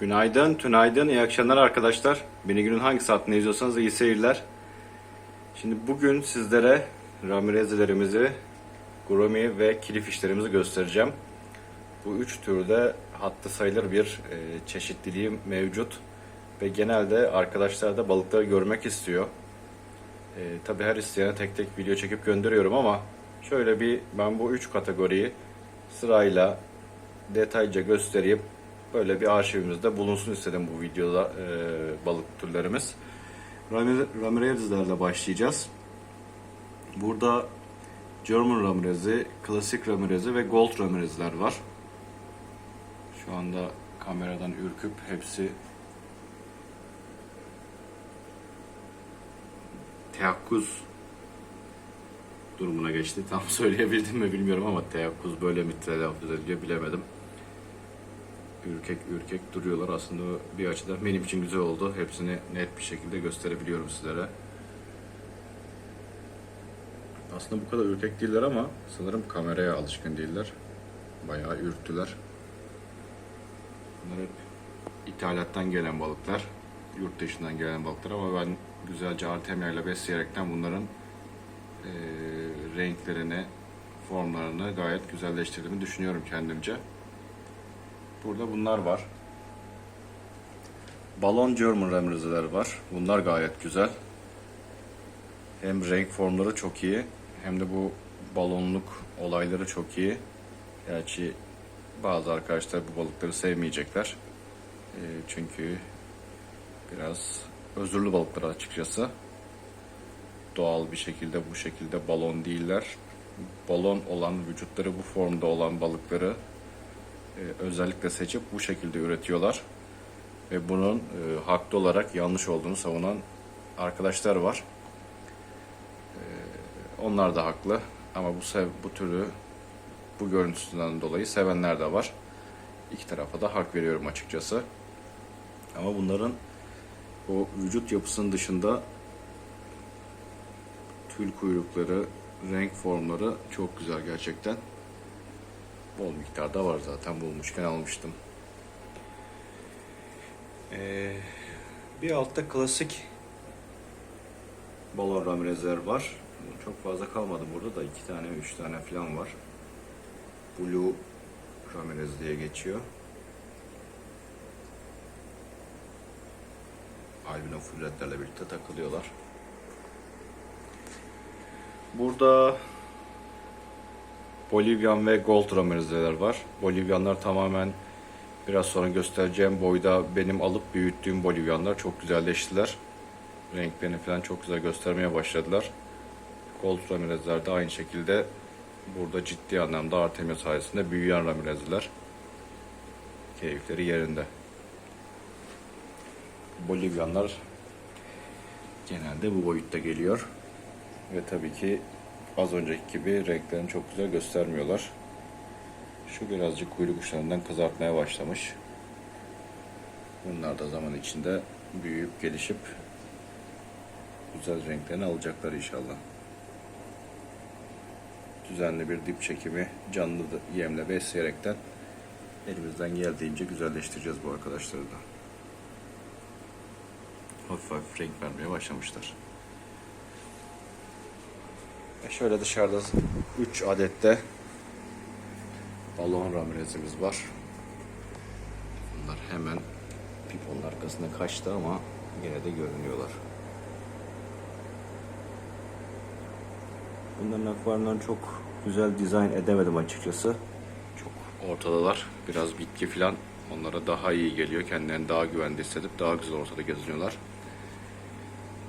Günaydın, tünaydın, iyi akşamlar arkadaşlar. Beni günün hangi saatinde izliyorsanız iyi seyirler. Şimdi bugün sizlere ramirezlerimizi, gurami ve kilif işlerimizi göstereceğim. Bu üç türde hatta sayılır bir e, çeşitliliği mevcut. Ve genelde arkadaşlar da balıkları görmek istiyor. E, Tabi her isteyene tek tek video çekip gönderiyorum ama şöyle bir ben bu üç kategoriyi sırayla detaylıca göstereyim. Böyle bir arşivimizde bulunsun istedim bu videoda e, balık türlerimiz. Ramire- Ramirez'lerle başlayacağız. Burada German Ramirez'i, klasik Ramirez'i ve Gold Ramirez'ler var. Şu anda kameradan ürküp hepsi teyakkuz durumuna geçti. Tam söyleyebildim mi bilmiyorum ama teyakkuz böyle mi telaffuz ediliyor bilemedim. Ürkek ürkek duruyorlar. Aslında bir açıdan benim için güzel oldu. Hepsini net bir şekilde gösterebiliyorum sizlere. Aslında bu kadar ürkek değiller ama sanırım kameraya alışkın değiller. Bayağı ürktüler. Bunlar hep ithalattan gelen balıklar. Yurt dışından gelen balıklar ama ben güzelce Artemia ile besleyerekten bunların eee, renklerini, formlarını gayet güzelleştirdiğimi düşünüyorum kendimce. Burada bunlar var. Balon German Ramirez'ler var. Bunlar gayet güzel. Hem renk formları çok iyi hem de bu balonluk olayları çok iyi. Gerçi bazı arkadaşlar bu balıkları sevmeyecekler. Ee, çünkü biraz özürlü balıklar açıkçası. Doğal bir şekilde bu şekilde balon değiller. Balon olan vücutları bu formda olan balıkları e, özellikle seçip bu şekilde üretiyorlar. Ve bunun e, haklı olarak yanlış olduğunu savunan arkadaşlar var. E, onlar da haklı ama bu sev bu türü bu görüntüsünden dolayı sevenler de var. İki tarafa da hak veriyorum açıkçası. Ama bunların o vücut yapısının dışında tül kuyrukları, renk formları çok güzel gerçekten bol miktarda var zaten bulmuşken almıştım. Ee, bir altta klasik balon ramirezler var. Çok fazla kalmadı burada da iki tane, üç tane falan var. Blue ramirez diye geçiyor. Albino fulletlerle birlikte takılıyorlar. Burada Bolivyan ve Gold Ramirez'ler var. Bolivyanlar tamamen biraz sonra göstereceğim boyda benim alıp büyüttüğüm Bolivyanlar çok güzelleştiler. Renklerini falan çok güzel göstermeye başladılar. Gold Ramirez'ler de aynı şekilde burada ciddi anlamda Artemia sayesinde büyüyen Ramirez'ler. Keyifleri yerinde. Bolivyanlar genelde bu boyutta geliyor. Ve tabii ki az önceki gibi renklerini çok güzel göstermiyorlar. Şu birazcık kuyruk uçlarından kızartmaya başlamış. Bunlar da zaman içinde büyüyüp gelişip güzel renklerini alacaklar inşallah. Düzenli bir dip çekimi canlı yemle besleyerekten elimizden geldiğince güzelleştireceğiz bu arkadaşları da. Hafif hafif renk vermeye başlamışlar. E şöyle dışarıda 3 adette balon ramirezimiz var. Bunlar hemen piponun arkasında kaçtı ama yine de görünüyorlar. Bunların akvaryumlarını çok güzel dizayn edemedim açıkçası. Çok ortadalar. Biraz bitki falan onlara daha iyi geliyor. Kendilerini daha güvende hissedip daha güzel ortada geziniyorlar.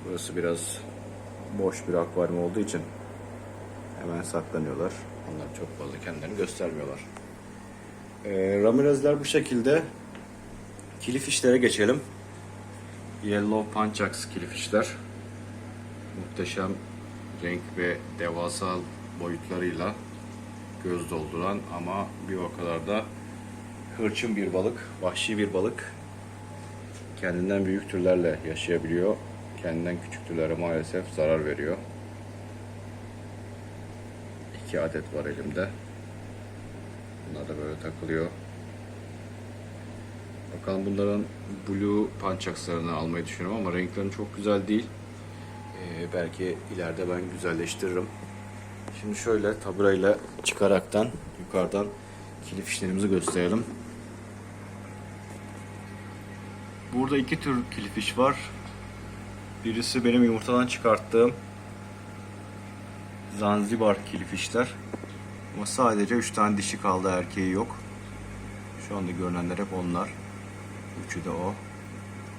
Burası biraz boş bir akvaryum olduğu için hemen saklanıyorlar. Onlar çok fazla kendilerini göstermiyorlar. Ee, Ramirez'ler bu şekilde. Kilifişlere geçelim. Yellow Panchax kilifişler. Muhteşem renk ve devasa boyutlarıyla göz dolduran ama bir o kadar da hırçın bir balık, vahşi bir balık. Kendinden büyük türlerle yaşayabiliyor. Kendinden küçük türlere maalesef zarar veriyor. İki adet var elimde. Bunlar da böyle takılıyor. Bakalım bunların blue pançakslarını almayı düşünüyorum ama renklerin çok güzel değil. Ee, belki ileride ben güzelleştiririm. Şimdi şöyle taburayla çıkaraktan yukarıdan kilif işlerimizi gösterelim. Burada iki tür kilif iş var. Birisi benim yumurtadan çıkarttığım Zanzibar kilifişler. Ama sadece 3 tane dişi kaldı erkeği yok. Şu anda görünenler hep onlar. Üçü de o.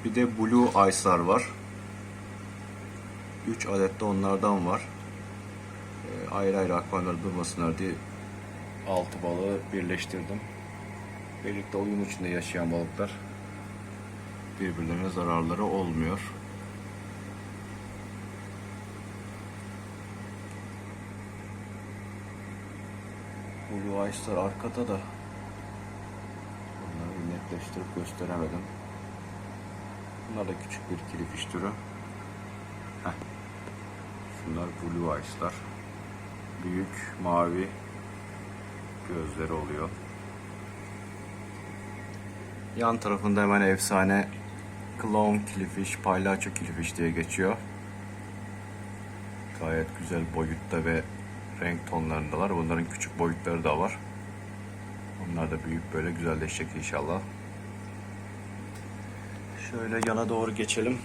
Bir de Blue Ice'lar var. 3 adet de onlardan var. Ee, ayrı ayrı akvaryumlarda durmasınlar diye altı balığı birleştirdim. Birlikte oyun içinde yaşayan balıklar birbirlerine zararları olmuyor. Blue Ice'lar arkada da Bunları netleştirip gösteremedim. Bunlar da küçük bir kilifiş türü. Heh. Şunlar Blue Ice'lar. Büyük mavi gözleri oluyor. Yan tarafında hemen efsane Clown Killifish, Palyaço Killifish diye geçiyor. Gayet güzel boyutta ve renk tonlarındalar. Bunların küçük boyutları da var. Onlar da büyük böyle güzelleşecek inşallah. Şöyle yana doğru geçelim.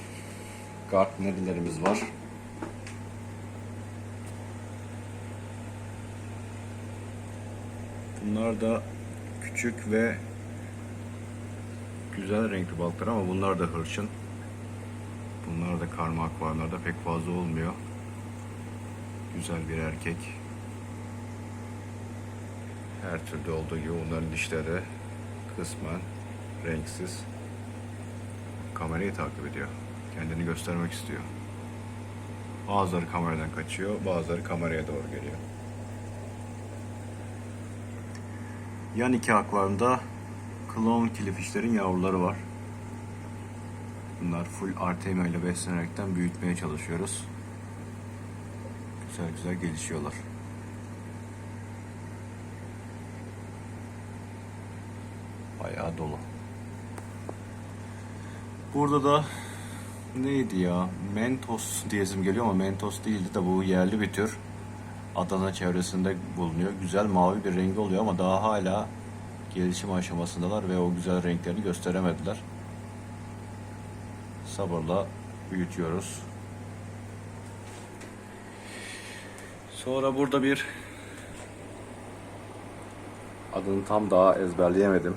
Gartnerlerimiz var. Bunlar da küçük ve güzel renkli balıklar ama bunlar da hırçın. Bunlar da karma akvaryumlarda pek fazla olmuyor. Güzel bir erkek. Her türlü olduğu gibi onların dişleri kısmen renksiz. Kamerayı takip ediyor. Kendini göstermek istiyor. Bazıları kameradan kaçıyor, bazıları kameraya doğru geliyor. Yan iki akvaryumda clown kilifişlerin yavruları var. Bunlar full Artemia ile beslenerekten büyütmeye çalışıyoruz. Güzel güzel gelişiyorlar. Bayağı dolu. Burada da neydi ya? Mentos diyesim geliyor ama Mentos değildi de bu yerli bir tür. Adana çevresinde bulunuyor. Güzel mavi bir rengi oluyor ama daha hala gelişim aşamasındalar ve o güzel renklerini gösteremediler. Sabırla büyütüyoruz. Sonra burada bir adını tam daha ezberleyemedim.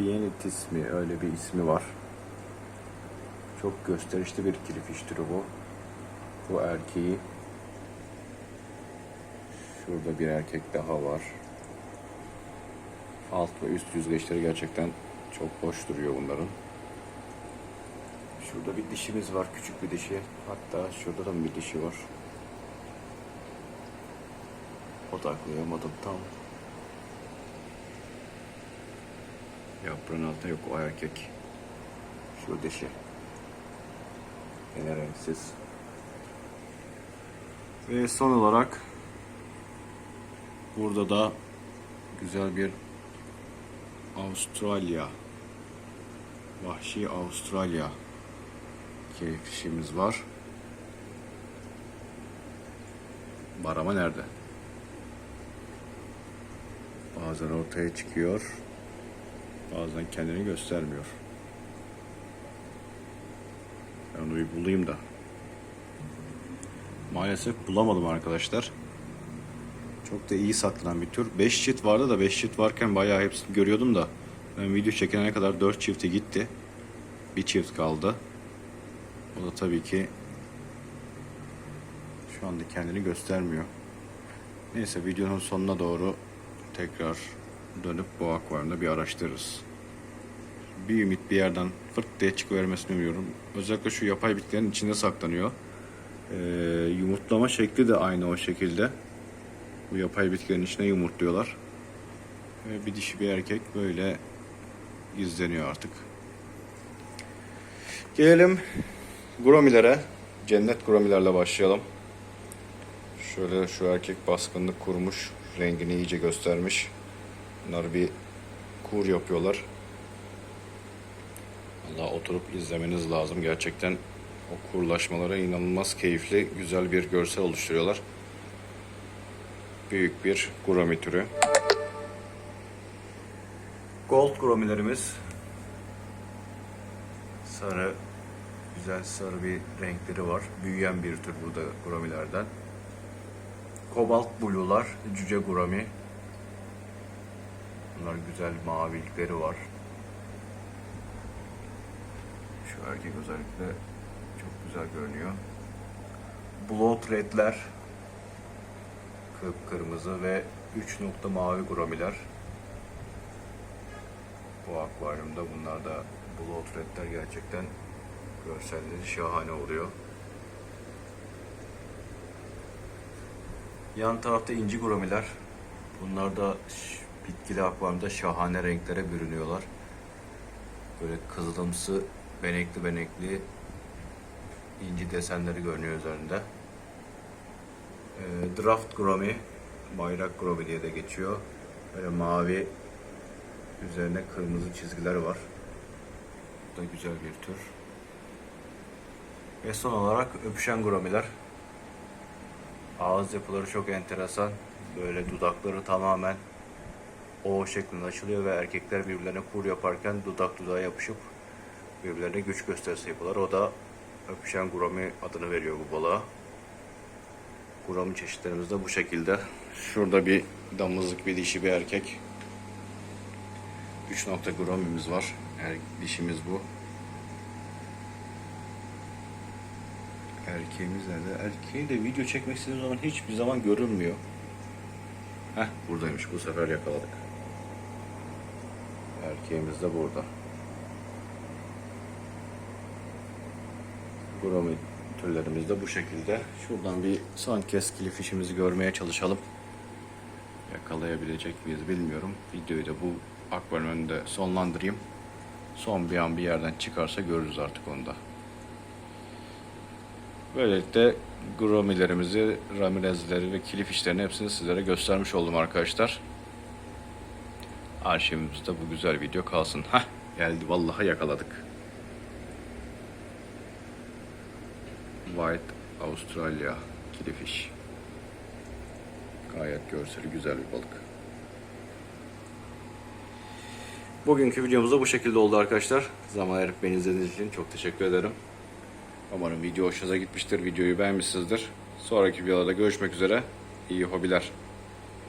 Bienitis mi öyle bir ismi var. Çok gösterişli bir kirifiş türü bu. Bu erkeği. Şurada bir erkek daha var. Alt ve üst yüzgeçleri gerçekten çok hoş duruyor bunların. Şurada bir dişimiz var, küçük bir dişi. Hatta şurada da bir dişi var. Odaklayamadım tam. Yaprağın altında yok o erkek. Şu dişi. Yine renksiz. Ve son olarak burada da güzel bir Avustralya Vahşi Avustralya keyfişimiz var. Barama nerede? Bazen ortaya çıkıyor. Bazen kendini göstermiyor. Ben onu bir bulayım da. Maalesef bulamadım arkadaşlar. Çok da iyi saklanan bir tür. 5 çift vardı da 5 çift varken bayağı hepsini görüyordum da. Ben video çekene kadar 4 çifti gitti. Bir çift kaldı. O da tabii ki şu anda kendini göstermiyor. Neyse videonun sonuna doğru tekrar dönüp bu akvaryumda bir araştırırız. Bir ümit bir yerden fırt diye çıkıvermesini umuyorum. Özellikle şu yapay bitkilerin içinde saklanıyor. Ee, yumurtlama şekli de aynı o şekilde. Bu yapay bitkilerin içine yumurtluyorlar. Ve bir dişi bir erkek böyle gizleniyor artık. Gelelim gromilere. Cennet gromilerle başlayalım. Şöyle şu erkek baskınlık kurmuş. Rengini iyice göstermiş. Bunları bir kur yapıyorlar. Allah oturup izlemeniz lazım. Gerçekten o kurlaşmalara inanılmaz keyifli, güzel bir görsel oluşturuyorlar. Büyük bir gurami türü. Gold guromilerimiz sarı, güzel sarı bir renkleri var. Büyüyen bir tür burada guromilerden. Kobalt blue'lar, cüce gurami. Bunlar güzel mavilikleri var. Şu erkek özellikle çok güzel görünüyor. Blood red'ler kıpkırmızı ve 3 nokta mavi gromiler. Bu akvaryumda bunlar da blood red'ler gerçekten görselleri şahane oluyor. Yan tarafta inci gromiler. Bunlar da bitkili akvaryumda şahane renklere bürünüyorlar. Böyle kızılımsı, benekli benekli inci desenleri görünüyor üzerinde. Ee, Draft Gromi, bayrak Gromi diye de geçiyor. Böyle mavi, üzerine kırmızı çizgiler var. Bu da güzel bir tür. Ve son olarak öpüşen Gromiler. Ağız yapıları çok enteresan. Böyle dudakları tamamen O şeklinde açılıyor ve erkekler birbirlerine kur yaparken dudak dudağa yapışıp birbirlerine güç gösterisi yapıyorlar. O da öpüşen gurami adını veriyor bu balığa. Gurami çeşitlerimiz de bu şekilde. Şurada bir damızlık bir dişi bir erkek. 3 nokta gramimiz var. Er, dişimiz bu. Erkeğimiz nerede? Erkeği de video çekmek istediğim zaman hiçbir zaman görünmüyor. Heh buradaymış. Bu sefer yakaladık. Erkeğimiz de burada. Gromi türlerimiz de bu şekilde. Şuradan bir son kez kilifişimizi görmeye çalışalım. Yakalayabilecek miyiz bilmiyorum. Videoyu da bu akvaryum önünde sonlandırayım. Son bir an bir yerden çıkarsa görürüz artık onu da. Böylelikle gromilerimizi, ramirezleri ve kilif işlerini hepsini sizlere göstermiş oldum arkadaşlar. Arşivimizde bu güzel video kalsın. Hah geldi vallahi yakaladık. White Australia kilifiş. Gayet görseli güzel bir balık. Bugünkü videomuz da bu şekilde oldu arkadaşlar. Zaman ayırıp beni izlediğiniz için çok teşekkür ederim. Umarım video hoşunuza gitmiştir. Videoyu beğenmişsinizdir. Sonraki videolarda görüşmek üzere. İyi hobiler.